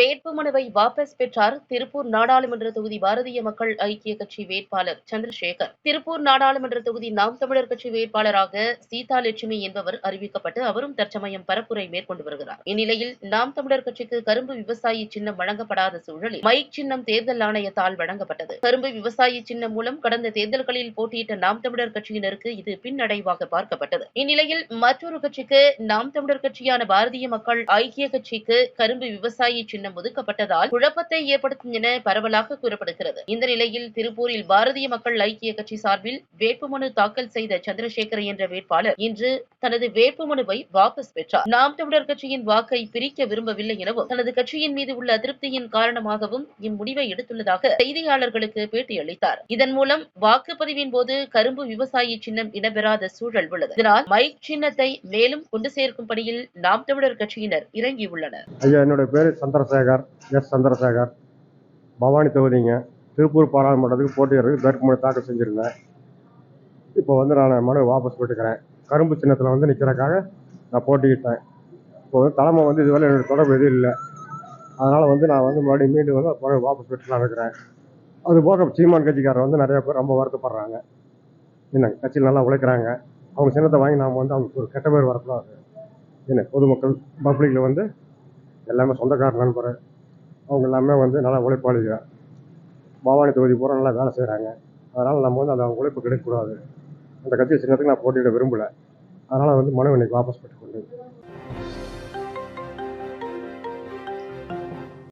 வேட்புமனுவை வாபஸ் பெற்றார் திருப்பூர் நாடாளுமன்ற தொகுதி பாரதிய மக்கள் ஐக்கிய கட்சி வேட்பாளர் சந்திரசேகர். திருப்பூர் நாடாளுமன்ற தொகுதி நாம் தமிழர் கட்சி வேட்பாளராக சீதா லட்சுமி என்பவர் அறிவிக்கப்பட்டு அவரும் தற்சமயம் பரப்புரை மேற்கொண்டு வருகிறார். இந்நிலையில் நாம் தமிழர் கட்சிக்கு கரும்பு விவசாயி சின்னம் வழங்கப்படாத சூழலில் மைக் சின்னம் தேர்தல் ஆணையத்தால் வழங்கப்பட்டது. கரும்பு விவசாயி சின்னம் மூலம் கடந்த தேர்தல்களில் போட்டியிட்ட நாம் தமிழர் கட்சியினருக்கு இது பின்னடைவாக பார்க்கப்பட்டது. இந்நிலையில் மற்றொரு கட்சிக்கு நாம் தமிழர் கட்சியான பாரதிய மக்கள் ஐக்கிய கட்சிக்கு கரும்பு விவசாயி சின்னம் ஒதுக்கப்பட்டதால் குழப்பத்தை ஏற்படுத்தும் என பரவலாக கூறப்படுகிறது. இந்த நிலையில் திருப்பூரில் பாரதிய மக்கள் ஐக்கிய கட்சி சார்பில் வேட்புமனு தாக்கல் செய்த சந்திரசேகர் என்ற வேட்பாளர் இன்று தனது வேட்புமனுவை வாபஸ் பெற்றார். நாம் தமிழர் கட்சியின் வாக்கை பிரிக்க விரும்பவில்லை எனவும் தனது கட்சியின் மீது உள்ள அதிருப்தியின் காரணமாகவும் இம்முடிவை எடுத்துள்ளதாக செய்தியாளர்களுக்கு பேட்டியளித்தார். இதன் மூலம் வாக்குப்பதிவின் போது கரும்பு விவசாயி சின்னம் இடம்பெறாத சூழல் உள்ளது. இதனால் மைக் சின்னத்தை மேலும் கொண்டு சேர்க்கும் பணியில் நாம் தமிழர் கட்சியினர் இறங்கியுள்ளனர். ஐயா என்னுடைய பேர் சந்திரசேகர். எஸ் சந்திரசேகர் பவானி தொகுதிங்க. திருப்பூர் பாராளுமன்றத்துக்கு போட்டியிடறதுக்கு வேட்புமனு தாக்கல் செஞ்சுருந்தேன் இப்போ வந்து நான் மனு வாபஸ் போட்டுக்கிறேன் கரும்பு சின்னத்தில் வந்து நிற்கிறக்காக நான் போட்டிக்கிட்டேன் இப்போ வந்து தலைமை வந்து இதுவரை எனக்கு தொடர்பு எதுவும் இல்லை. அதனால் வந்து நான் வந்து மறுபடியும் மீண்டும் வந்து மனு வாபஸ் பெற்றுலாம் இருக்கிறேன். அது போக சீமான் கட்சிக்காரர் வந்து நிறைய பேர் ரொம்ப வருத்தப்படுறாங்க. என்ன கட்சியில் நல்லா உழைக்கிறாங்க. அவங்க சின்னத்தை வாங்கி நாம் வந்து அவங்களுக்கு ஒரு கெட்ட பேர் வரக்கூடாது. என்ன பொதுமக்கள் பப்ளிக்கில் வந்து எல்லாமே சொந்தக்கார நண்பர் அவங்க எல்லாமே வந்து நல்லா உழைப்பாளிகள். பவானி தொகுதி பூரா நல்லா வேலை செய்கிறாங்க அதனால் நம்ம வந்து அந்த உழைப்பு கிடைக்கக்கூடாது. அந்த கட்சி சின்னத்துக்கு நான் போட்டியிட விரும்பலை. அதனால் வந்து மனு இன்னைக்கு வாபஸ் பெற்றுக்கொண்டேன்